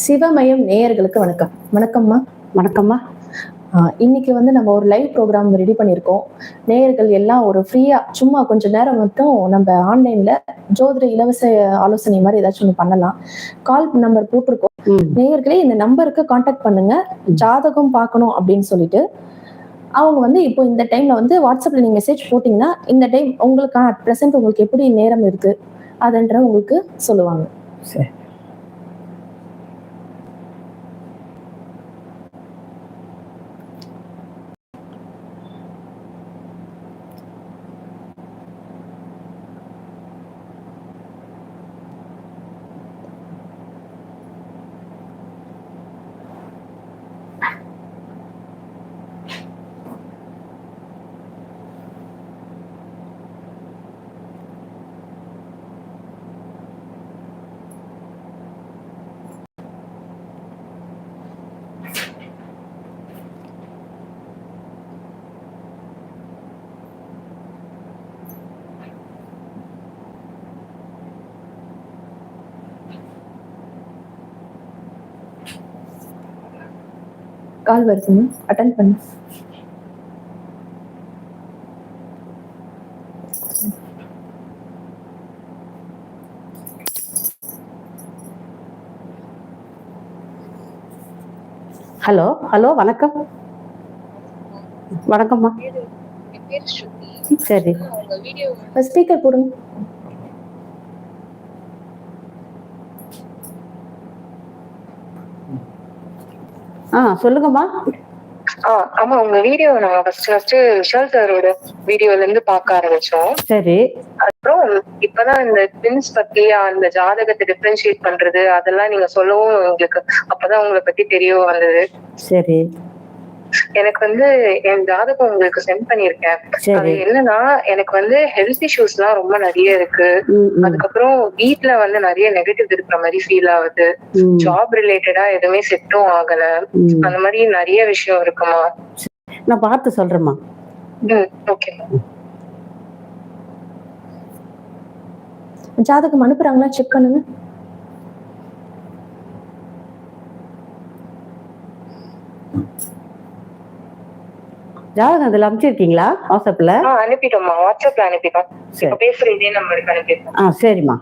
சிவமயம் நேயர்களுக்கு வணக்கம். வணக்கம்மா. வணக்கம்மா. இன்னைக்கு வந்து நம்ம ஒரு லைவ் ப்ரோக்ராம் ரெடி பண்ணியிருக்கோம். நேயர்கள் எல்லாம் ஒரு ஃப்ரீயா சும்மா கொஞ்ச நேரம் மட்டும் நம்ம ஆன்லைன்ல ஜோதிட இலவச ஆலோசனை மாதிரி ஏதாச்சும் ஒன்று பண்ணலாம். கால் நம்பர் போட்டிருக்கோம். நேயர்களே இந்த நம்பருக்கு காண்டாக்ட் பண்ணுங்க. ஜாதகம் பார்க்கணும் அப்படின்னு சொல்லிட்டு. அவங்க வந்து இப்போ இந்த டைம்ல வந்து வாட்ஸ்அப்ல நீங்க மெசேஜ் போட்டீங்கன்னா இந்த டைம் உங்களுக்கு அட் பிரசன்ட் உங்களுக்கு எப்படி நேரம் இருக்கு அதுன்ற உங்களுக்கு சொல்லுவாங்க. சரி. கால் வருதுங்க அட்டன் பண்ணு. ஹலோ ஹலோ வணக்கம். வணக்கம்மா. சரி. ஸ்பீக்கர் போடுங்க. சொல்லுங்கம்மா. ஆமா உங்க வீடியோ நாங்க ஃபர்ஸ்ட் ஃபர்ஸ்ட் விஷால் சாரோட வீடியோல இருந்து பார்க்க ஆரம்பிச்சோம். சரி. அப்புறம் இப்பதான் இந்த ட்வின்ஸ் பத்தி அந்த ஜாதகத்தை டிஃபரன்ஷியேட் பண்றது அதெல்லாம் நீங்க சொல்லவும் எங்களுக்கு அப்பதான் உங்களை பத்தி தெரிய வந்தது. சரி. எனக்கு வந்து என் ஜாதகம் உங்களுக்கு சென்ட் பண்ணிருக்கேன் அது என்னன்னா எனக்கு வந்து ஹெல்த் இஷ்யூஸ் எல்லாம் ரொம்ப நிறைய இருக்கு. அதுக்கப்புறம் வீட்ல வந்து நிறைய நெகட்டிவ் இருக்கிற மாதிரி ஃபீல் ஆகுது. ஜாப் ரிலேட்டடா எதுவுமே செட்டும் ஆகல. அந்த மாதிரி நிறைய விஷயம் இருக்குமா? நான் பார்த்து சொல்றேம்மா. ஓகே ஜாதகம் அனுப்புறாங்களா? செக் பண்ணுங்க. ஜாதகம் அதில் அனுப்பிச்சிருக்கீங்களா வாட்ஸ்அப்பில் ஆ அனுப்பிட்டோம்மா. வாட்ஸ்அப்ல அனுப்பிட்டோம். பேசுற இதே நம்பருக்கு அனுப்பிட்டோம் ஆ சரிம்மா.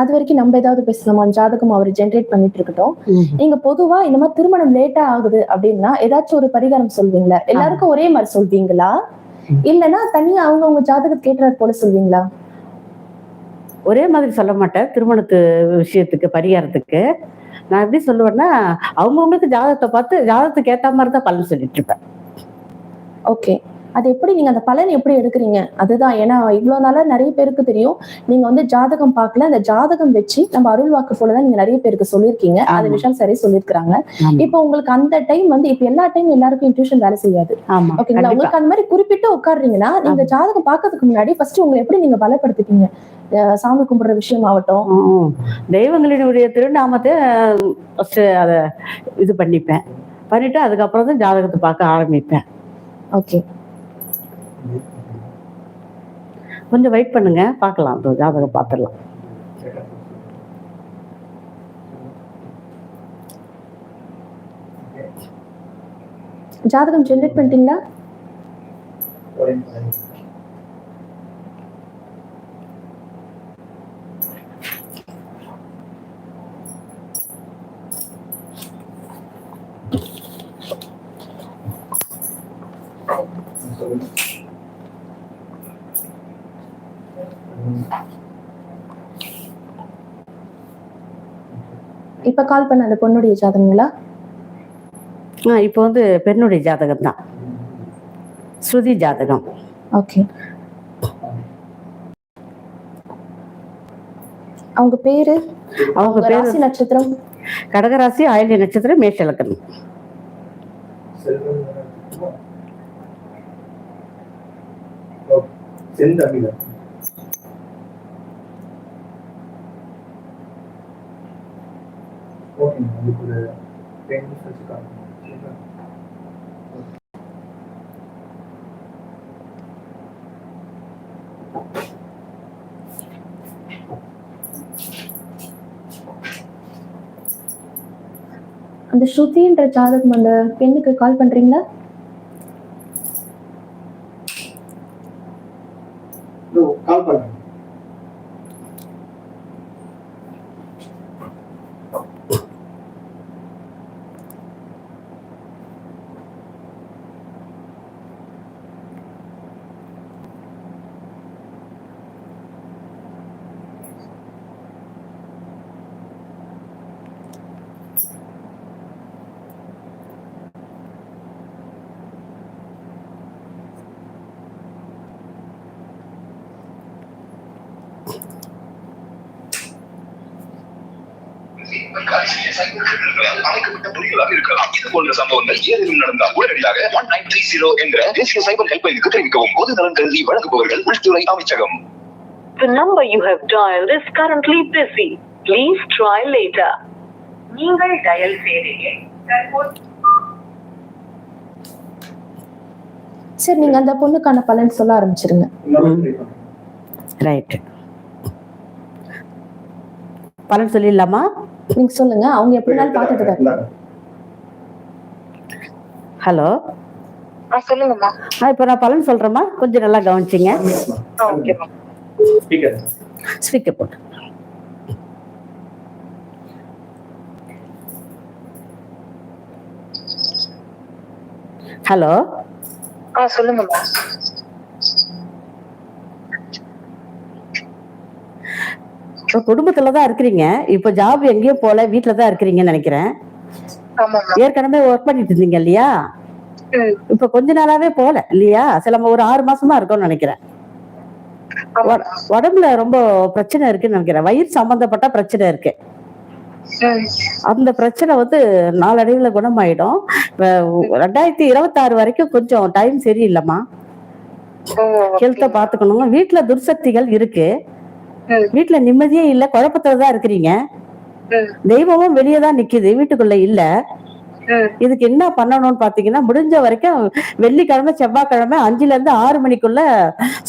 அது வரைக்கும் நம்ம ஏதாவது பேசலாமா ஜாதகம் அவர் ஜென்ரேட் பண்ணிட்டு இருக்கட்டும். நீங்க பொதுவா இந்த மாதிரி திருமணம் லேட்டா ஆகுது அப்படின்னா ஏதாச்சும் ஒரு பரிகாரம் சொல்வீங்களா? எல்லாருக்கும் ஒரே மாதிரி சொல்வீங்களா. இல்லைன்னா தனியா அவங்க அவங்க ஜாதகத்துக்கு ஏற்றாற் போல சொல்வீங்களா? ஒரே மாதிரி சொல்ல மாட்டேன். திருமணத்து விஷயத்துக்கு பரிகாரத்துக்கு. நான் எப்படி சொல்லுவேன்னா அவங்கவுங்களுக்கு ஜாதகத்தை பார்த்து ஜாதகத்துக்கு ஏற்ற மாதிரி தான் பலன் சொல்லிட்டு இருப்பேன். ஓகே அது எப்படி நீங்க அந்த பலன் எப்படி எடுக்கிறீங்க? அதுதான். ஏன்னா இவ்வளவு நாளா நிறைய பேருக்கு தெரியும். நீங்க வந்து ஜாதகம் பார்க்கல. அந்த ஜாதகம் வச்சு நம்ம அருள் வாக்கு போலதான் நீங்க நிறைய பேருக்கு சொல்லியிருக்கீங்க. அது. விஷயம் சரி சொல்லியிருக்காங்க. இப்போ உங்களுக்கு அந்த டைம் வந்து இப்ப எல்லா டைம் எல்லாருக்கும் இன்ட்யூஷன் வேலை செய்யாது. ஓகேங்களா உங்களுக்கு அந்த மாதிரி குறிப்பிட்டு உட்காடுறீங்கன்னா நீங்க ஜாதகம் பார்க்கறதுக்கு முன்னாடி ஃபர்ஸ்ட் உங்களை எப்படி நீங்க பலப்படுத்திப்பீங்க? அஹ் சாமி கும்பிடுற விஷயம் ஆகட்டும். தெய்வங்களினுடைய திருநாமத்தை ஃபர்ஸ்ட் அதை இது பண்ணிப்பேன். பண்ணிட்டு அதுக்கப்புறம் தான் ஜாதகத்தை பார்க்க ஆரம்பிப்பேன். ஓகே கொஞ்சம் வெயிட் பண்ணுங்க பார்க்கலாம். ஜாதகம் பார்த்துடலாம். ஜாதகம் ஜென்ரேட் பண்ணிட்டீங்களா? இப்ப கால் பண்ண அந்த பொண்ணுடைய ஜாதகங்களா? இப்போ வந்து பெண்ணுடைய ஜாதகம் தான். ஸ்ருதி ஜாதகம். ஓகே அவங்க பேரு? அவங்க பேர் ராசி நட்சத்திரம்? கடகராசி ஆயில்ய நட்சத்திரம் மேஷ லக்கணம் ஓகேங்க உங்களுக்கு ஒரு டென் மினிட்ஸ் வச்சு கால் பண்ணுங்க சரிங்களா அந்த ஸ்ருதின்ற ஜாதகம் அந்த பெண்ணுக்கு கால் பண்றீங்களா? கால் பண்ணுங்க அமைக்கப்பட்ட புலிகளாக இருக்கலாம் இது போன்ற சம்பவங்கள் ஏதேனும் நடந்தால் உடனடியாக ஒன் நைன் த்ரீ ஜீரோ என்ற தேசிய சைபர் ஹெல்ப்லைனுக்கு தெரிவிக்கவும் பொது நலன் கருதி வழங்குபவர்கள் உள்துறை அமைச்சகம் The number you have dialed is currently busy. Please try later. நீங்கள் டயல் செய்தீங்க தற்போது சரி நீங்க அந்த பொண்ணுக்கான பலன் சொல்ல ஆரம்பிச்சிருங்க ரைட் பலன் சொல்லிடலாமா நீங்க சொல்லுங்க அவங்க எப்படினாலும் இந்தாங்க. ஹலோ? சொல்லுங்கம்மா இப்போ நான் பலன் சொல்றேம்மா கொஞ்சம் நல்லா கவனிச்சிங்க. ஸ்பீக்கர் போட்டு. ஹலோ? ஆ சொல்லுங்கம்மா குடும்பத்துல தான் இருக்கிறீங்க. இப்போ ஜாப் எங்கேயும் போல வீட்ல தான் இருக்கிறீங்கன்னு நினைக்கிறேன். ஏற்கனவே ஒர்க் பண்ணிட்டு இருந்தீங்க இல்லையா? இப்ப கொஞ்ச நாளாவே போல இல்லையா? சில ஒரு ஆறு மாசமா இருக்கும்னு நினைக்கிறேன். உடம்புல ரொம்ப பிரச்சனை இருக்குன்னு நினைக்கிறேன். வயிறு சம்பந்தப்பட்ட பிரச்சனை இருக்கு. அந்த பிரச்சனை வந்து நாளடைவுல குணமாயிடும். ரெண்டாயிரத்தி இருபத்தாறு வரைக்கும் கொஞ்சம் டைம் சரியில்லைம்மா. ஹெல்த்த பாத்துக்கணும். வீட்டுல துர்சக்திகள் இருக்கு. வீட்டுல நிம்மதியே இல்ல குழப்பத்துல தான் இருக்கிறீங்க. தெய்வமும் வெளியே தான் நிக்குது வீட்டுக்குள்ள இல்ல. இதுக்கு என்ன பண்ணணும்னு பாத்தீங்கன்னா முடிஞ்ச வரைக்கும் வெள்ளிக்கிழமை செவ்வாய்க்கிழமை அஞ்சுல இருந்து ஆறு மணிக்குள்ள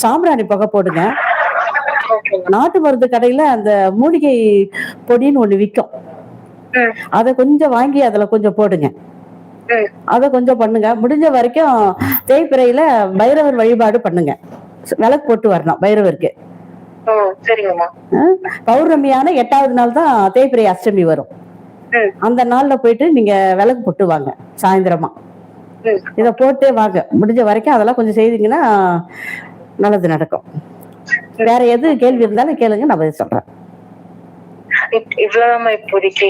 சாம்பிராணி புகை போடுங்க. நாட்டு மருந்து கடையில அந்த மூலிகை பொடின்னு ஒண்ணு விற்கும். அதை கொஞ்சம் வாங்கி அதுல கொஞ்சம் போடுங்க. அதை கொஞ்சம் பண்ணுங்க. முடிஞ்ச வரைக்கும் தேய்பிறையில பைரவர் வழிபாடு பண்ணுங்க. விளக்கு போட்டு வரணும் பைரவருக்கு. பௌர்ணமியான எட்டாவது நாள் தான் தேய்பிறை அஷ்டமி வரும். அந்த நாள்ல போயிட்டு நீங்க விளக்கு போட்டு வாங்க சாயந்தரமா. இத போட்டே வாங்க. முடிஞ்ச வரைக்கும் அதெல்லாம் கொஞ்சம் செய்தீங்கன்னா நல்லது நடக்கும். வேற எது கேள்வி இருந்தாலும் கேளுங்க நான் பதில் சொல்றேன். இவ்வளவுதாம்மா இப்போதைக்கு?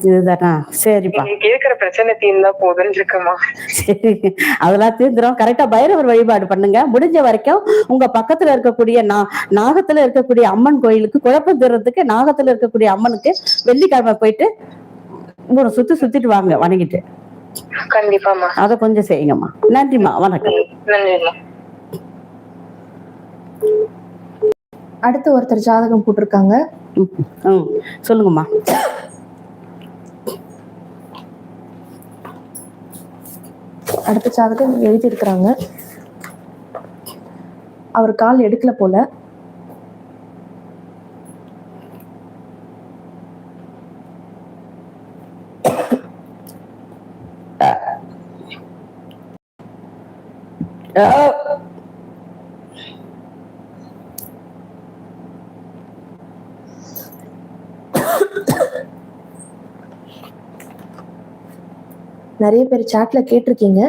இதுதானா? சரிப்பா. கேக்குற பிரச்சனை தீர்ந்தா போதும்னு இருக்குமா சரி. அதெல்லாம் தீர்ந்துரும். கரெக்டா பைரவர் வழிபாடு பண்ணுங்க. முடிஞ்ச வரைக்கும் உங்க பக்கத்துல இருக்கக்கூடிய நா நாகத்துல இருக்கக்கூடிய அம்மன் கோயிலுக்கு குழப்பம் தீர்றதுக்கு நாகத்துல இருக்கக்கூடிய அம்மனுக்கு வெள்ளிக்கிழமை போயிட்டு ஒரு சுத்தி சுத்திட்டு வாங்க வணங்கிட்டு. கண்டிப்பாம்மா. அதை கொஞ்சம் செய்யுங்கம்மா. நன்றிம்மா. வணக்கம். நன்றிம்மா. அடுத்து ஒருத்தர் ஜாதகம் போட்டிருக்காங்க. சொல்லுங்கம்மா. அடுத்த ஜாதகம் எழுதியிருக்கிறாங்க. அவர் கால் எடுக்கல போல. நிறைய பேர் சாட்ல கேட்டிருக்கீங்க.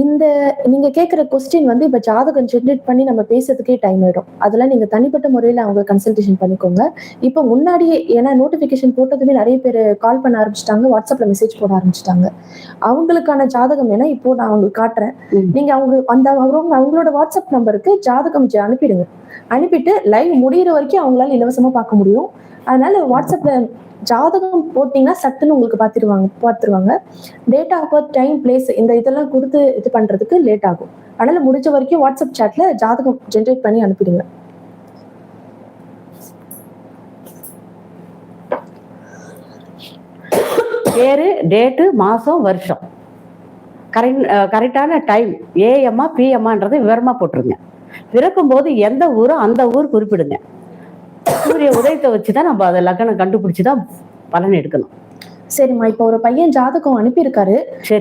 இந்த நீங்க கேட்குற கொஸ்டின் வந்து இப்ப ஜாதகம் ஜென்ரேட் பண்ணி நம்ம பேசுறதுக்கே டைம் ஆயிடும். அதெல்லாம் நீங்க தனிப்பட்ட முறையில அவங்க கன்சல்டேஷன் பண்ணிக்கோங்க. இப்போ முன்னாடியே ஏன்னா நோட்டிபிகேஷன் போட்டதுமே நிறைய பேர் கால் பண்ண ஆரம்பிச்சிட்டாங்க வாட்ஸ்அப்ல மெசேஜ் போட ஆரம்பிச்சிட்டாங்க. அவங்களுக்கான ஜாதகம் வேணா இப்போ நான் உங்களுக்கு காட்டுறேன். நீங்க அவங்க அந்த அவங்க அவங்களோட வாட்ஸ்அப் நம்பருக்கு ஜாதகம் அனுப்பிடுங்க. அனுப்பிட்டு லைவ் முடியிற வரைக்கும் அவங்களால இலவசமா பார்க்க முடியும். அதனால வாட்ஸ்அப்ல ஜாதகம் போட்டீங்கன்னா சட்டுன்னு உங்களுக்கு பார்த்துருவாங்க பார்த்துருவாங்க. Date of birth time place இந்த இதெல்லாம் கொடுத்து இது பண்றதுக்கு லேட் ஆகும். அதனால முடிஞ்ச வரைக்கும் வாட்ஸ்அப் சாட்ல ஜாதகம் ஜென்ரேட் பண்ணி அனுப்பிடுங்க. பேரு டேட்டு மாசம் வருஷம். கரெக்ட் கரெக்டான டைம் ஏஎம்மா பிஎம்மான்றது விவரமா போட்டுருங்க. பிறக்கும் போது எந்த ஊரோ அந்த ஊர் குறிப்பிடுங்க. சூரிய உதயத்தை வச்சு தான் நம்ம அதை லக்னம் கண்டுபிடிச்சு தான் பலன் எடுக்கணும். சரிம்மா இப்போ ஒரு பையன் ஜாதகம் அனுப்பியிருக்காரு.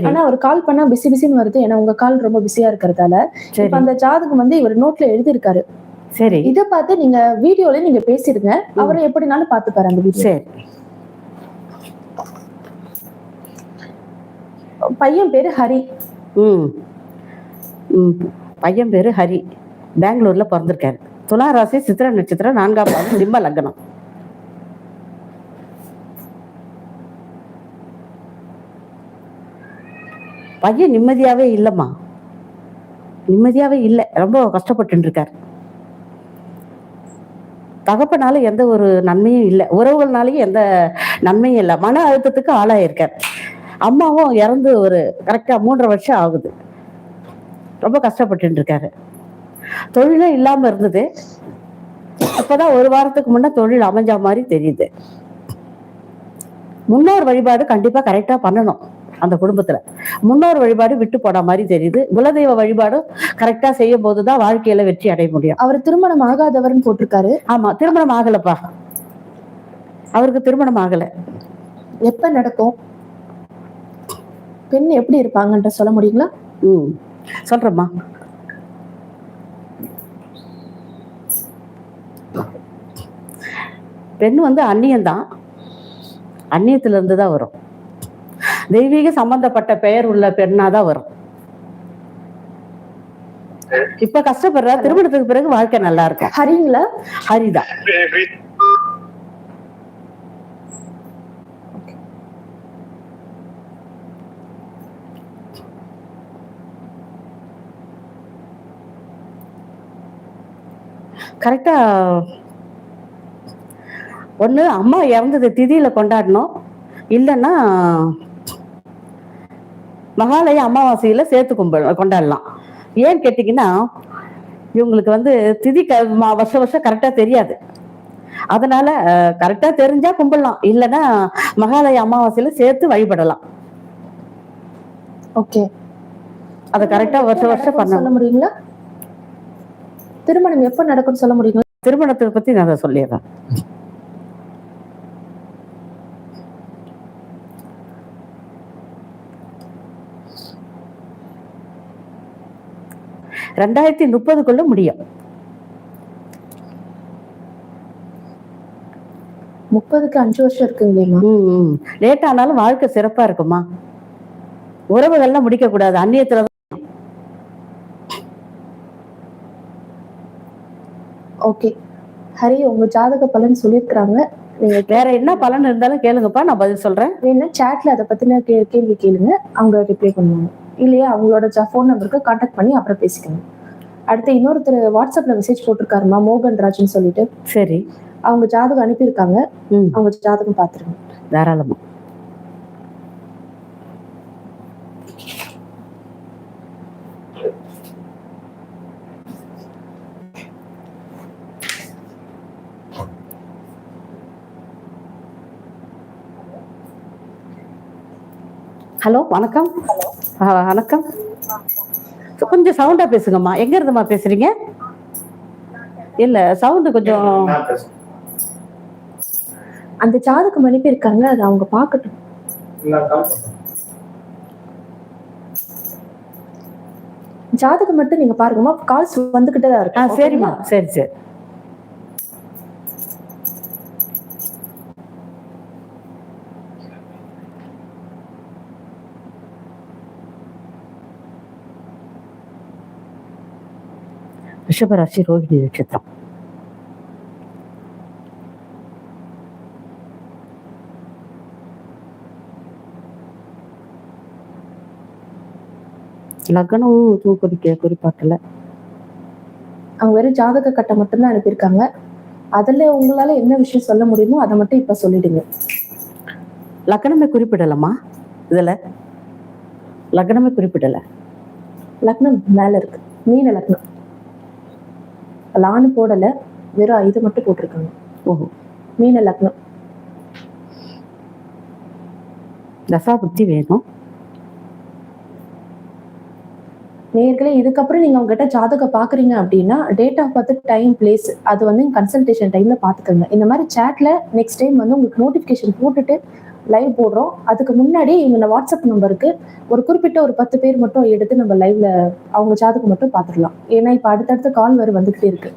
ஆனா அவர் கால் பண்ணா பிஸி பிஸின்னு வருது. ஏன்னா உங்க கால் ரொம்ப பிஸியா இருக்கிறதால. இப்ப அந்த ஜாதகம் வந்து இவர் நோட்ல எழுதியிருக்காரு. சரி. இத பார்த்து நீங்க வீடியோல நீங்க பேசிருங்க அவரை எப்படினாலும் பாத்துப்பாரு அந்த வீடியோ சரி. பையன் பேரு ஹரி. ம். பையன் பேரு ஹரி. பெங்களூர்ல பிறந்திருக்காரு. துலா ராசி சித்திர நட்சத்திரம் நான்காம் பாதம் சிம்ம லக்னம். பையன் நிம்மதியாவே இல்லைம்மா. நிம்மதியாவே இல்லை. ரொம்ப கஷ்டப்பட்டு இருக்கார் தகப்பனால எந்த ஒரு நன்மையும் இல்லை. உறவுகள்னாலையும் எந்த நன்மையும் இல்லை. மன அழுத்தத்துக்கு ஆளாயிருக்கார். அம்மாவும் இறந்து ஒரு கரெக்டா மூன்றரை வருஷம் ஆகுது. ரொம்ப கஷ்டப்பட்டு இருக்காரு தொழிலே இல்லாம இருந்தது. இப்பதான் ஒரு வாரத்துக்கு முன்ன தொழில் அமைஞ்ச மாதிரி தெரியுது. முன்னோர் வழிபாடு கண்டிப்பா கரெக்டா பண்ணணும் அந்த குடும்பத்துல. முன்னோர் வழிபாடு விட்டு போன மாதிரி தெரியுது. குலதெய்வ வழிபாடும் கரெக்டா செய்யும் போதுதான் வாழ்க்கையில வெற்றி அடைய முடியும். அவர் திருமணம் ஆகாதவர்னு போட்டிருக்காரு. ஆமா திருமணம் ஆகலப்பா. அவருக்கு திருமணம் ஆகல. எப்ப நடக்கும்? பெண் எப்படி இருப்பாங்கன்ற சொல்ல முடியுங்களா? ம் சொல்றேம்மா. பெண் வந்து அந்நியம்தான். அந்நியத்துல இருந்து தான் வரும். தெய்வீக சம்பந்தப்பட்ட பெயர் உள்ள பெண்ணா தான் வரும். இப்ப கஷ்டப்படுறா திருமணத்துக்கு பிறகு வாழ்க்கை நல்லா இருக்கும் ஹரிங்களா? ஹரிதா. கரெக்டா ஒண்ணு அம்மா இறந்தது திதியில கொண்டாடணும். இல்லைன்னா மகாலய அமாவாசையில சேர்த்து கும்ப கொண்டாடலாம். ஏன்னு கேட்டீங்கன்னா இவங்களுக்கு வந்து திதி க வருஷம் வருஷம் கரெக்டா தெரியாது. அதனால கரெக்டா தெரிஞ்சா கும்பிடலாம். இல்லைன்னா மகாலய அமாவாசையில சேர்த்து வழிபடலாம். ஓகே. அதை கரெக்டா வருஷம் வருஷம் சொல்ல பண்ணணும். முடியுங்களா? திருமணம் எப்ப நடக்கும்னு சொல்ல முடியுங்களா? திருமணத்தை பத்தி நான் சொல்லிடுறேன். ரெண்டாயிரத்தி முப்பதுக்குள்ள முடியும். முப்பதுக்கு அஞ்சு வருஷம் இருக்குங்களேம்மா ம் லேட் ஆனாலும் வாழ்க்கை சிறப்பா இருக்குமா உறவுகள்லாம் முடிக்க கூடாது அந்நியத்துல ஓகே. ஹரி உங்க ஜாதக பலன் சொல்லியிருக்கிறாங்க. நீங்க வேற என்ன பலன் இருந்தாலும் கேளுங்கப்பா நான் பதில் சொல்றேன். வேணா சாட்ல அதை பத்தின கேள்வி கேளுங்க. அவங்க ரிப்ளை பண்ணுவாங்க. இல்லையா அவங்களோட ஃபோன் நம்பருக்கு காண்டாக்ட் பண்ணி அப்புறம் பேசிக்கணும். அடுத்து இன்னொருத்தர் வாட்ஸ்அப்ல மெசேஜ் போட்டிருக்காருமா மோகன் ராஜ்னு சொல்லிட்டு. சரி. அவங்க ஜாதகம் அனுப்பியிருக்காங்க. அவங்க ஜாதகம் பாத்துருங்க தாராளமா. ஹலோ வணக்கம். ஆ, வணக்கம். கொஞ்சம் சவுண்டா பேசுங்கம்மா. எங்க இருந்துமா பேசுறீங்க? இல்ல சவுண்டு கொஞ்சம் அந்த ஜாதகம் அனுப்பியிருக்காங்க அதை அவங்க பார்க்கட்டும். ஜாதகம் மட்டும் நீங்க பாருங்கம்மா கால்ஸ் வந்துகிட்டே தான் இருக்கு. சரிம்மா சரி சரி. ரிஷபராசி ரோஹிணி நட்சத்திரம் லக்னம் இதுவும் குறிக்க குறிப்பாக்கல அவங்க வெறும் ஜாதக கட்டை மட்டும்தான் அனுப்பியிருக்காங்க. அதுல உங்களால என்ன விஷயம் சொல்ல முடியுமோ அதை மட்டும் இப்ப சொல்லிடுங்க. லக்னமே குறிப்பிடலம்மா. இதுல லக்னமே குறிப்பிடல. லக்னம் மேல இருக்கு. மீன லக்னம். லான்னு போடல வெறும் இது மட்டும் போட்டிருக்காங்க. ஓஹோ. மீன லக்னம். தசா புத்தி வேணும். நேர்களே இதுக்கப்புறம் நீங்க அவங்க கிட்ட ஜாதகம் பாக்குறீங்க அப்படின்னா date of birth time place அது வந்து கன்சல்டேஷன் டைம்ல பாத்துக்கோங்க இந்த மாதிரி சேட்ல நெக்ஸ்ட் டைம் வந்து உங்களுக்கு நோட்டிபிகேஷன் போட்டுட்டு லைவ் போடுறோம். அதுக்கு முன்னாடி இவங்க வாட்ஸ்அப் நம்பருக்கு ஒரு குறிப்பிட்ட ஒரு பத்து பேர் மட்டும் எடுத்து நம்ம லைவ்ல அவங்க ஜாதகம் மட்டும் பாத்துடலாம் ஏன்னா இப்ப அடுத்தடுத்த கால் வேற வந்துகிட்டே இருக்கு.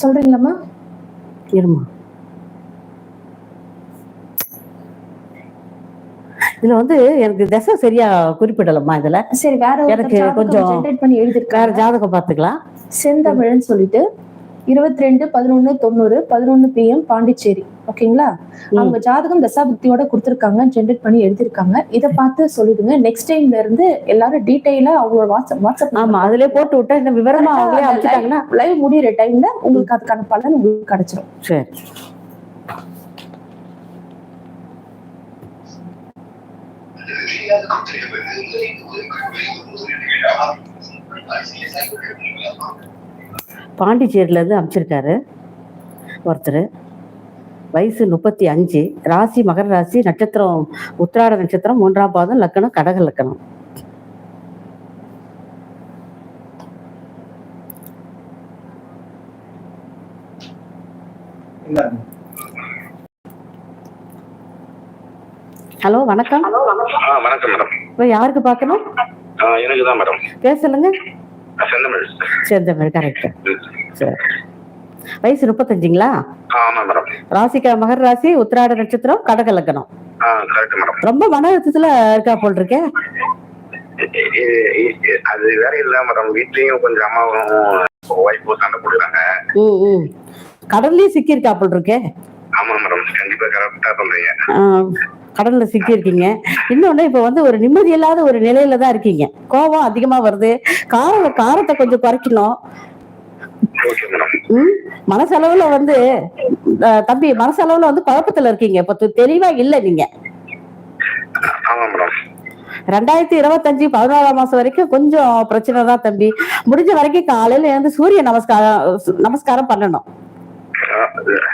சொல்றீங்களாம்மா இருமா? இதுல வந்து எனக்கு தசை சரியா குறிப்பிடலம்மா இதுல. சரி வேற எனக்கு கொஞ்சம் பண்ணி வேற எழுதிருக்காரு ஜாதகம் பாத்துக்கலாம் செந்தமிழ்னு சொல்லிட்டு இருபத்தி ரெண்டு பதினொன்னு தொண்ணூறு பதினொன்னு பிஎம் பாண்டிச்சேரி. ஓகேங்களா. அவங்க ஜாதகம் தசாபுக்தியோட கொடுத்துருக்காங்க ஜென்ரேட் பண்ணி எழுதிருக்காங்க. இதை பார்த்து சொல்லிடுங்க. நெக்ஸ்ட் டைம்ல இருந்து எல்லாரும் டீடைலா அவங்களோட வாட்ஸ்அப் வாட்ஸ்அப் ஆமா அதுலயே போட்டு விட்டா இந்த விவரமா அவங்களே லைவ் முடியிற டைம்ல உங்களுக்கு அதுக்கான பலன் உங்களுக்கு கிடைச்சிரும். சரி. பாண்டிச்சேரியில இருந்து அமைச்சிருக்காரு ஒருத்தர். வயசு முப்பத்தி அஞ்சு. ராசி மகர ராசி நட்சத்திரம் உத்திராட நட்சத்திரம் மூன்றாம் பாதம் லக்கணம் கடக லக்கணம். இந்தாங்க. ஹலோ வணக்கம். வணக்கம். மேடம். இப்போ யாருக்கு பார்க்கணும்? எனக்கு தான் மேடம். பேர் சொல்லுங்க செந்தமிழ். சேர்ந்தமிழ் கரெக்ட் சரி. வயசு முப்பத்தஞ்சுங்களா? ஆமா மேடம். ராசிக்கா மகர ராசி உத்திராட நட்சத்திரம் கடக லக்கணம் ஆ கரெக்ட் மேடம். ரொம்ப மன அழுத்தத்துல இருக்கா போல் இருக்கே அது வேற இல்ல மேடம். வீட்லயும் கொஞ்சம் அம்மாவும் ஒய்ஃபும் சண்டை போடுறாங்க கடல்லையும் சிக்கி இருக்கா போல் இருக்கே ஆமா மேடம் கண்டிப்பா கரெக்டா சொல்றீங்க. கடல்ல சிக்கி இருக்கீங்க இன்னொன்னு இப்ப வந்து ஒரு நிம்மதி இல்லாத ஒரு நிலையில தான் இருக்கீங்க. கோபம் அதிகமா வருது. கார காரத்தை கொஞ்சம் குறைக்கணும். மனசளவுல வந்து தம்பி மனசளவுல வந்து குழப்பத்துல இருக்கீங்க. இப்ப தெளிவா இல்ல நீங்க. ரெண்டாயிரத்தி இருபத்தஞ்சு பதினாலாம் மாசம் வரைக்கும் கொஞ்சம் பிரச்சனை தான் தம்பி. முடிஞ்ச வரைக்கும் காலையில எழுந்து சூரிய நமஸ்காரம் நமஸ்காரம் பண்ணணும்.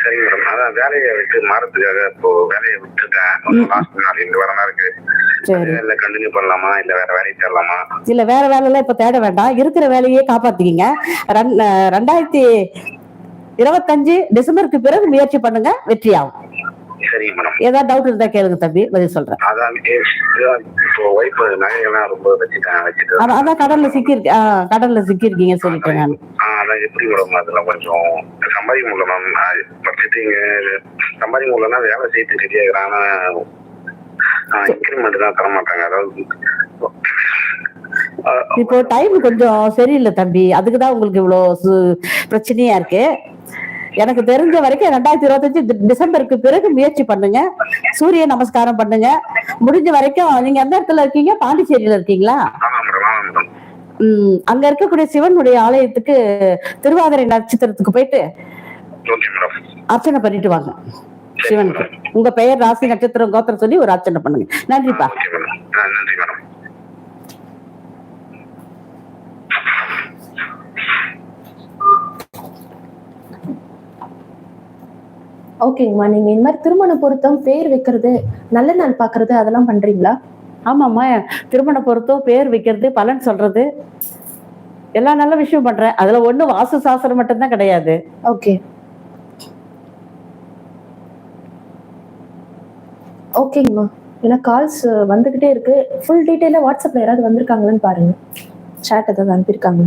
சரிங்க மேடம். அதான் வேலையை விட்டு மாறதுக்காக இப்போ வேலையை விட்டுட்டேன். லாஸ்ட் நாள் இந்த வாரம் இருக்கு. இல்ல கண்டினியூ பண்ணலாமா? இல்ல வேற வேலைக்கு தேடலாமா? இல்ல வேற வேலையெல்லாம் இப்ப தேட வேண்டாம். இருக்கிற வேலையே காப்பாத்திக்கிங்க. ரெண்டாயிரத்தி இருபத்தஞ்சு டிசம்பருக்கு பிறகு முயற்சி பண்ணுங்க. வெற்றி ஆகும் சரிங்க மேடம். ஏதாவது டவுட் இருந்தா கேளுங்க தம்பி. பதில் சொல்றேன். அதான் கடல்ல சிக்கி இருக்கு கடல்ல சிக்கி இருக்கீங்க சொல்லிட்டேன் நான். அதான் எப்படி மேடம் அதுல கொஞ்சம் சம்பாதிக்க முடியல மேம் படிச்சுட்டு இங்க சம்பாதிக்க முடியலன்னா வேலை செய்து ரெடி ஆகிறாங்க இன்க்ரிமெண்ட் தான் தர மாட்டாங்க. அதாவது இப்போ டைம் கொஞ்சம் சரியில்லை தம்பி. அதுக்கு தான் உங்களுக்கு இவ்வளோ பிரச்சனையா இருக்கு. எனக்கு தெரிஞ்ச வரைக்கும் ரெண்டாயிரத்தி இருபத்தஞ்சு டிசம்பருக்கு பிறகு முயற்சி பண்ணுங்க. சூரிய நமஸ்காரம் பண்ணுங்க. முடிஞ்ச வரைக்கும் நீங்க எந்த இடத்துல இருக்கீங்க? பாண்டிச்சேரியில இருக்கீங்களா? உம் அங்க இருக்கக்கூடிய சிவனுடைய ஆலயத்துக்கு திருவாதிரை நட்சத்திரத்துக்கு போயிட்டு அர்ச்சனை பண்ணிட்டு வாங்க. சிவனுக்கு. உங்க பெயர் ராசி நட்சத்திரம் கோத்திரம் சொல்லி ஒரு அர்ச்சனை பண்ணுங்க. நன்றிப்பா. நன்றி மேடம் ஓகேங்கம்மா நீங்க இந்த மாதிரி திருமண பொருத்தம் பேர் வைக்கிறது நல்ல நாள் பாக்குறது அதெல்லாம் பண்றீங்களா? ஆமாம்மா திருமண பொறுத்தோ பேர் வைக்கிறது பலன் சொல்றது. எல்லா நல்ல விஷயம் பண்றேன். அதுல ஒண்ணு வாசு சாஸ்திரம் மட்டும்தான் கிடையாது. ஓகே ஓகேங்கம்மா ஏன்னா கால்ஸ் வந்துகிட்டே இருக்கு. ஃபுல் டீட்டெயிலாக வாட்ஸ்அப்ல யாராவது வந்திருக்காங்களான்னு பாருங்க. சேட் ஏதாவது அனுப்பியிருக்காங்க.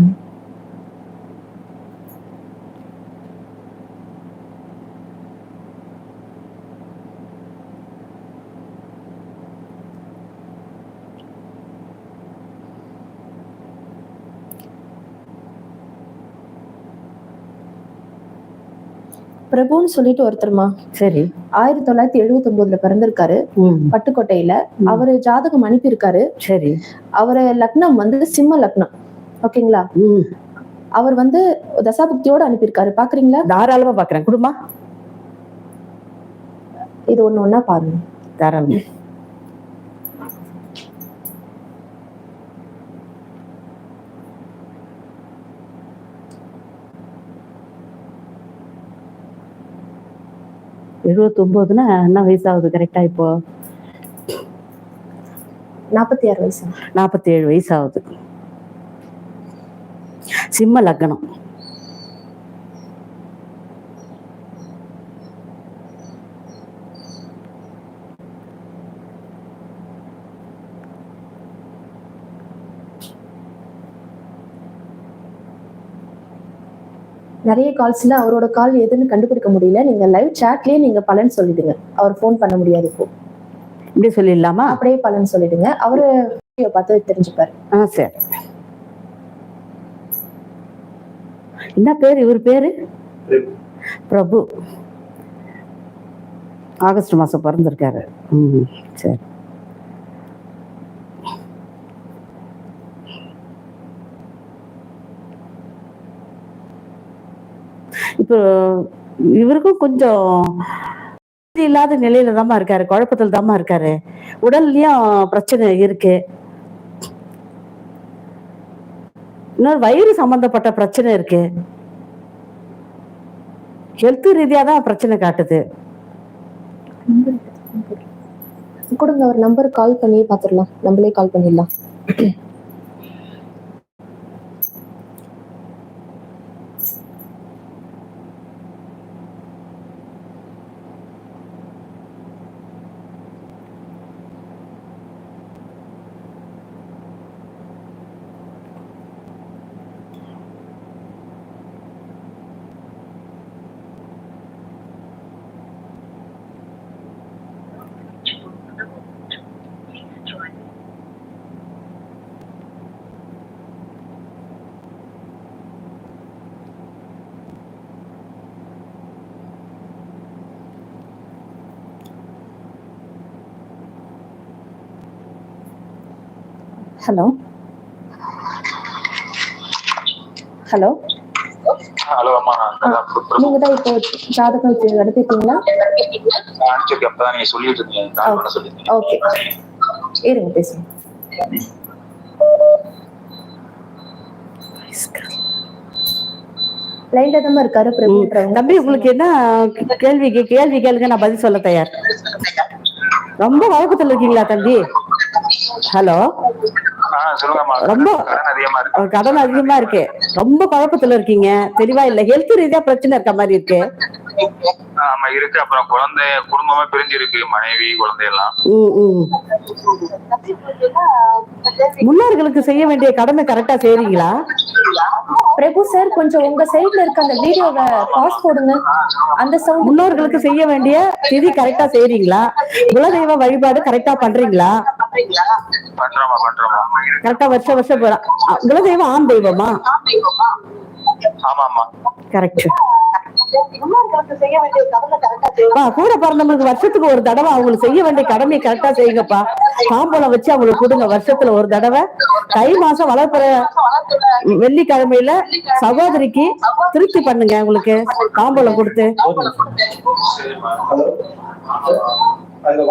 பிரபுன்னு சொல்லிட்டு ஒருத்தர்மா? சரி. ஆயிரத்தி தொள்ளாயிரத்தி எழுபத்தி ஒன்பதுல பிறந்திருக்காரு பட்டுக்கோட்டையில. அவரு ஜாதகம் அனுப்பியிருக்காரு. சரி. அவரு லக்னம் வந்து சிம்ம லக்னம். ஓகேங்களா? அவர் வந்து தசாபுக்தியோட அனுப்பியிருக்காரு. பாக்குறீங்களா? தாராளமா பாக்குறேன். குடும்பம் இது ஒண்ணு ஒண்ணா பாருங்க. தாராளமா. எழுபத்தொம்போதுன்னா என்ன வயசாகுது கரெக்டா இப்போ? நாற்பத்தி ஆறு வயசு. நாற்பத்தி ஏழு வயசு ஆகுது சிம்ம லக்னம். நிறைய கால்ஸ்ல அவரோட கால் எதுன்னு கண்டுபிடிக்க முடியல. நீங்க லைவ் சாட்லயே நீங்க பலன் சொல்லிடுங்க. அவர் ஃபோன் பண்ண முடியாது இப்போ. இப்படி சொல்லிடலாமா? அப்படியே பலன் சொல்லிடுங்க. அவரு video பார்த்து தெரிஞ்சுப்பாரு. ஆ சரி. என்ன பேர்? இவர் பேரு? பிரபு. ஆகஸ்ட் மாசம் பிறந்திருக்காரு. ம் சரி இப்போ இவருக்கும் கொஞ்சம் இல்லாத நிலையில தான் இருக்காரு. குழப்பத்தில் தாம்மா இருக்காரு. உடல்லயும் பிரச்சனை இருக்கு. இன்னொரு வயிறு சம்பந்தப்பட்ட பிரச்சனை இருக்கு. ஹெல்த் ரீதியா தான் பிரச்சனை காட்டுது. கொடுங்க ஒரு நம்பர் கால் பண்ணி பாத்துடலாம் நம்மளே கால் பண்ணிடலாம். ஹலோ. ஹலோ. ஹலோ அம்மா நான் நீங்க தான் இப்போ ஜாதகம் அனுப்பிச்சிருக்கேன் அப்பதான் நீங்க சொல்லிட்டு இருந்தீங்க ஓகே இருங்க பேசுங்க. லைன்ல தான் இருக்காரு பிரபுன்றவங்க தம்பி உங்களுக்கு என்ன கேள்வி கே- கேள்வி கேளுங்க நான் பதில் சொல்ல தயார். ரொம்ப வழக்கத்துல இருக்கீங்களா தம்பி? ஹலோ? ரொம்ப- கடன் அதிகமா இருக்கு. ஒரு கடன் அதிகமா இருக்கு. ரொம்ப குழப்பத்துல இருக்கீங்க. தெளிவா இல்ல. ஹெல்த் ரீதியா பிரச்சனை இருக்க மாதிரி இருக்கு. ஆமா இருக்கு. அப்புறம் குழந்தை குடும்பமா பிரிஞ்சு இருக்கு மனைவி குழந்தை எல்லாம் ம், ம். முன்னோர்களுக்கு செய்ய வேண்டிய கடமை கரெக்டா செய்றீங்களா? பிரபு சார் கொஞ்சம் உங்க சைடுல இருக்க அந்த வீடியோவை பாஸ் போடுங்க. அந்த சவுண்ட் முன்னோர்களுக்கு செய்ய வேண்டிய திதி கரெக்டா செய்றீங்களா? குலதெய்வ வழிபாடு கரெக்டா பண்றீங்களா? பண்றோமா பண்றோமா கரெக்டா வருஷம் வருஷம் குலதெய்வம் ஆண் தெய்வமா? ஆமா ஆமா கரெக்ட் கூட பிறந்தவங்களுக்கு வருஷத்துக்கு ஒரு தடவை அவங்களுக்கு செய்ய வேண்டிய கடமையை கரெக்டா செய்யுங்கப்பா. தாம்பூலம் வச்சு அவங்களுக்கு கொடுங்க வருஷத்துல ஒரு தடவை. தை மாசம் வளர்ப்புற வெள்ளிக்கிழமையில சகோதரிக்கு திருப்தி பண்ணுங்க உங்களுக்கு தாம்பூலம் கொடுத்து. அந்த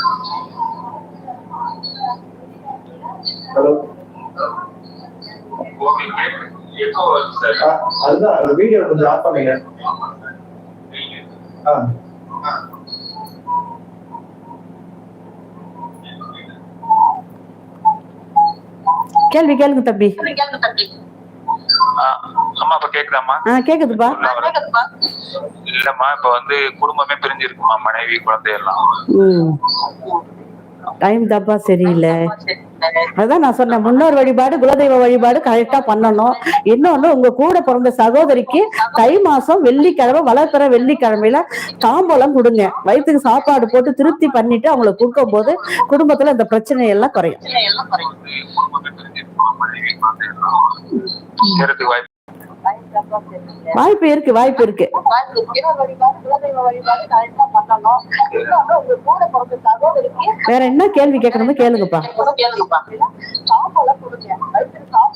வாய்ஸ் கொஞ்சம் இது சவுண்ட் இருக்கிறது எப்போ கேக்குது ஹலோ அதுதான் அந்த வீடியோ கொஞ்சம் ஆஃப் பண்ணுங்க ஆ கேள்வி கேளுங்க தம்பி ஆஹ் அம்மா இப்ப கேக்குதாம்மா? ஆஹ் கேக்குதுப்பா. இல்லம்மா இப்ப வந்து குடும்பமே பிரிஞ்சு இருக்குமா மனைவி குழந்தை எல்லாம். டைம் தப்பா சரியில்லை. அதான் நான் சொன்னேன் முன்னோர் வழிபாடு குலதெய்வ வழிபாடு கரெக்டா பண்ணணும். இன்னொன்னு உங்க கூட பிறந்த சகோதரிக்கு தை மாசம் வெள்ளிக்கிழமை வளர்ப்பிற வெள்ளிக்கிழமையில தாம்பூலம் கொடுங்க. வயிற்றுக்கு சாப்பாடு போட்டு திருப்தி பண்ணிட்டு அவங்களுக்கு கொடுக்கும் போது குடும்பத்துல இந்த பிரச்சனை எல்லாம் குறையும். வாய்ப்பு இருக்கு வாய்ப்பு இருக்கு. வேற என்ன கேள்வி கேட்கணுமோ கேளுங்கப்பா.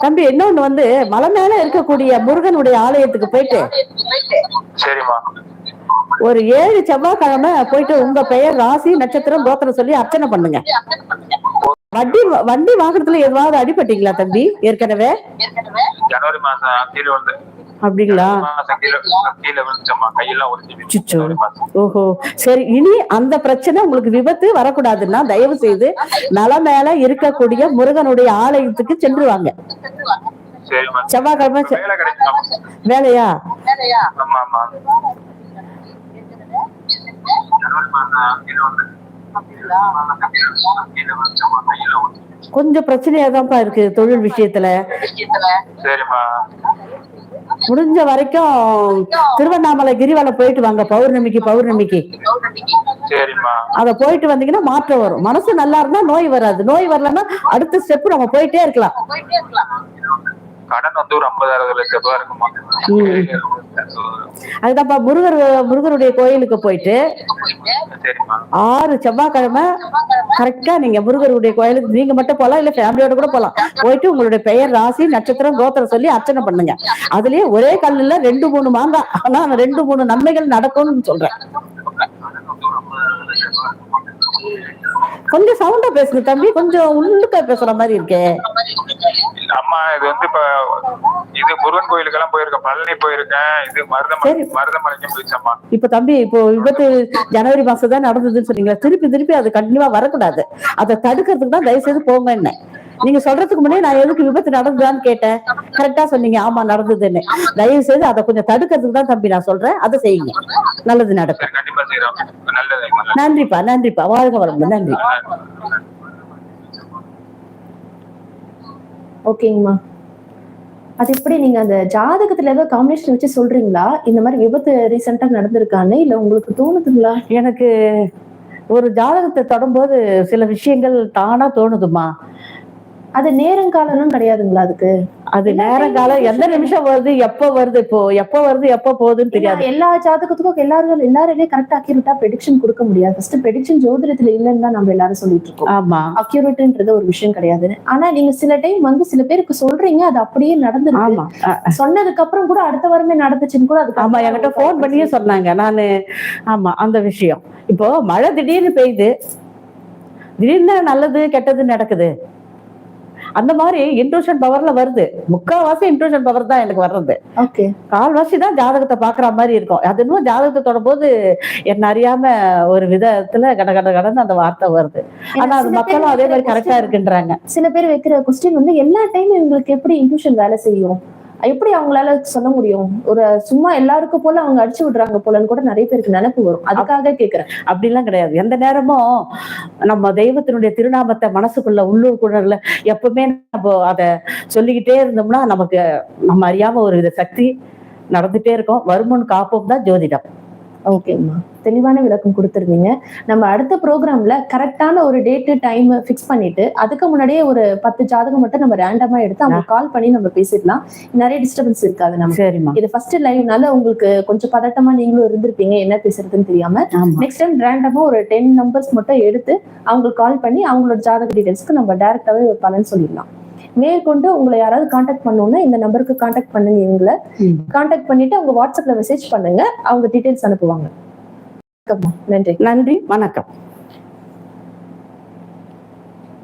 தம்பி இன்னொன்னு வந்து மலை மேல இருக்கக்கூடிய முருகனுடைய ஆலயத்துக்கு போயிட்டு ஒரு ஏழு செவ்வாய்க்கிழமை போயிட்டு உங்க பெயர் ராசி நட்சத்திரம் கோத்திரம் சொல்லி அர்ச்சனை பண்ணுங்க. வண்டி வண்டி வாங்குறதுல எதுவாவது அடிபட்டீங்களா தம்பி? ஏற்கனவே? ஜனவரி மாசம் கீழே வந்து அப்படிங்களா? ஓஹோ. சரி இனி அந்த பிரச்சனை உங்களுக்கு விபத்து வரக்கூடாதுன்னா தயவு செய்து நல மேல இருக்கக்கூடிய முருகனுடைய ஆலயத்துக்கு சென்று வாங்க சரிம்மா. செவ்வாய்க்கிழமை வேலையா? ஆமா ஆமா கொஞ்சம் பிரச்சனையா தான்ப்பா இருக்கு தொழில் விஷயத்துல. முடிஞ்ச வரைக்கும் திருவண்ணாமலை கிரிவலம் போயிட்டு வாங்க பௌர்ணமிக்கு பௌர்ணமிக்கு. அத போயிட்டு வந்தீங்கன்னா மாற்றம் வரும். மனசு நல்லா இருந்தா நோய் வராது. நோய் வரலன்னா அடுத்த ஸ்டெப் நம்ம போயிட்டே இருக்கலாம். கடன் வந்து ஒரு ஐம்பது அறுபது லட்சம் ரூபாய் இருக்குமா? அதுதான்ப்பா முருகர் முருகருடைய கோயிலுக்கு போயிட்டு ஆறு செவ்வாய்க்கிழமை கரெக்டா நீங்க முருகருடைய கோயிலுக்கு நீங்க மட்டும் போலாம் இல்ல ஃபேமிலியோட கூட போலாம். போயிட்டு உங்களுடைய பெயர் ராசி நட்சத்திரம் கோத்திரம் சொல்லி அர்ச்சனை பண்ணுங்க. அதுலயே ஒரே கல்லுல ரெண்டு மூணு மாங்காய் ஆனா ரெண்டு மூணு நன்மைகள் நடக்கும்னு சொல்றேன். கொஞ்சம் சவுண்டா பேசுங்க தம்பி. கொஞ்சம் உள்ளுக்க பேசுற மாதிரி இருக்கே. அம்மா இது வந்து இப்ப இது முருகன் கோயிலுக்கெல்லாம் போயிருக்கேன். பழனி போயிருக்கேன். இது மருதமலை. மருதமலைக்கும் போயிடுச்சம்மா இப்ப தம்பி இப்போ விபத்து ஜனவரி மாசம் தான் நடந்ததுன்னு சொன்னீங்களா திருப்பி திருப்பி அது கண்டிப்பா வரக்கூடாது. அதை தடுக்கிறதுக்கு தான் தயவு செய்து போங்க என்ன. நீங்க சொல்றதுக்கு முன்னாடி நான் எதுக்கு விபத்து நடந்ததான்னு கேட்டேன். கரெக்டா சொன்னீங்க. ஆமா நடந்ததுன்னு. தயவு செய்து அதை கொஞ்சம் தடுக்கிறதுக்கு தான் தம்பி நான் சொல்றேன். அதை செய்யுங்க. நல்லது நடக்கும். நன்றிப்பா நன்றிப்பா. வாழ்க வளமுடன். நன்றி. ஓகேங்கம்மா. அது எப்படி நீங்க அந்த ஜாதகத்துல ஏதோ காம்பினேஷன் வச்சு சொல்றீங்களா? இந்த மாதிரி விபத்து ரீசெண்டா நடந்திருக்கான்னு இல்ல உங்களுக்கு தோணுதுங்களா? எனக்கு ஒரு ஜாதகத்தை தொடும்போது சில விஷயங்கள் தானா தோணுதுமா அது நேரங்காலம்லாம் கிடையாதுங்களா அதுக்கு? அது நேரங்காலம் எந்த நிமிஷம் வருது எப்ப வருது இப்போ எப்ப வருது எப்ப போகுதுன்னு தெரியாது. எல்லா ஜாதகத்துக்கும் எல்லாரும் எல்லாரையுமே கரெக்ட் அக்யூரேட்டா ப்ரெடிக்ஷன் கொடுக்க முடியாது. ஃபர்ஸ்ட் ப்ரெடிக்ஷன் ஜோதிடத்துல இல்லைன்னு தான் நம்ம எல்லாரும் சொல்லிட்டு இருக்கோம். ஆமா. அக்யூரேட்ன்றது ஒரு விஷயம் கிடையாது. ஆனா நீங்க சில டைம் வந்து சில பேருக்கு சொல்றீங்க அது அப்படியே நடந்துருக்கு. ஆமா. அ- சொன்னதுக்கு அப்புறம் கூட அடுத்த வாரமே நடந்துச்சுன்னு கூட அதுக்கு ஆமா என்கிட்ட போன் பண்ணியே சொன்னாங்க. நானு ஆமா அந்த விஷயம். இப்போ மழை திடீர்னு பெய்யுது. திடீர்னு நல்லது கெட்டது நடக்குது. அந்த மாதிரி இன்ட்ரூஷன் பவர்ல வருது. முக்கால்வாசி இன்ட்ரூஷன் பவர் தான் எனக்கு வர்றது. ஓகே கால்வாசி தான் ஜாதகத்தை பாக்குற மாதிரி இருக்கும். அது இன்னும் ஜாதகத்தை தொடும்போது என்ன அறியாம ஒரு விதத்துல கட கட கடன்னு அந்த வார்த்தை வருது. ஆனா அது மக்களும் அதே மாதிரி கரெக்டா இருக்குன்றாங்க. சில பேர் வைக்கிற கொஸ்டின் வந்து எல்லா டைமும் இவங்களுக்கு எப்படி இன்ட்யூஷன் வேலை செய்யும்? எப்படி அவங்களால சொல்ல முடியும்? ஒரு சும்மா எல்லாருக்கும் போல அவங்க அடிச்சு விடுறாங்க போலன்னு கூட நிறைய பேருக்கு நினைப்பு வரும். அதுக்காக கேக்குறேன். அப்படிலாம் கிடையாது. எந்த நேரமும் நம்ம தெய்வத்தினுடைய திருநாமத்தை மனசுக்குள்ள உள்ளூர் குழல்ல எப்பவுமே நம்ம அதை சொல்லிக்கிட்டே இருந்தோம்னா நமக்கு நம்ம அறியாம ஒரு வித சக்தி நடந்துட்டே இருக்கும். வருமுன் காப்போம் தான் ஜோதிடம். ஓகேம்மா தெளிவான விளக்கம் கொடுத்துருந்தீங்க. நம்ம அடுத்த ப்ரோக்ராம்ல கரெக்டான ஒரு டேட்டு டைம் ஃபிக்ஸ் பண்ணிட்டு அதுக்கு முன்னாடியே ஒரு பத்து ஜாதகம் மட்டும் நம்ம ரேண்டமா எடுத்து அவங்க கால் பண்ணி நம்ம பேசிடலாம். நிறைய டிஸ்டர்பன்ஸ் இருக்காது நம்ம சரிம்மா இது ஃபர்ஸ்ட் லைவ்னால உங்களுக்கு கொஞ்சம் பதட்டமா நீங்களும் இருந்திருப்பீங்க. என்ன பேசுறதுன்னு தெரியாம. நெக்ஸ்ட் டைம் ரேண்டமா ஒரு டென் நம்பர்ஸ் மட்டும் எடுத்து அவங்களுக்கு கால் பண்ணி அவங்களோட ஜாதக டீடைல்ஸ்க்கு நம்ம டைரக்டாவே பலன் சொல்லிடலாம். மேற்கொண்டு உங்களை யாராவது காண்டாக்ட் பண்ணணும்னா இந்த நம்பருக்கு காண்டாக்ட் பண்ணுங்க இவங்களை. ம். காண்டாக்ட் பண்ணிட்டு அவங்க வாட்ஸ்அப்ல மெசேஜ் பண்ணுங்க. அவங்க டீடைல்ஸ் அனுப்புவாங்க. நன்றி. நன்றி. வணக்கம்.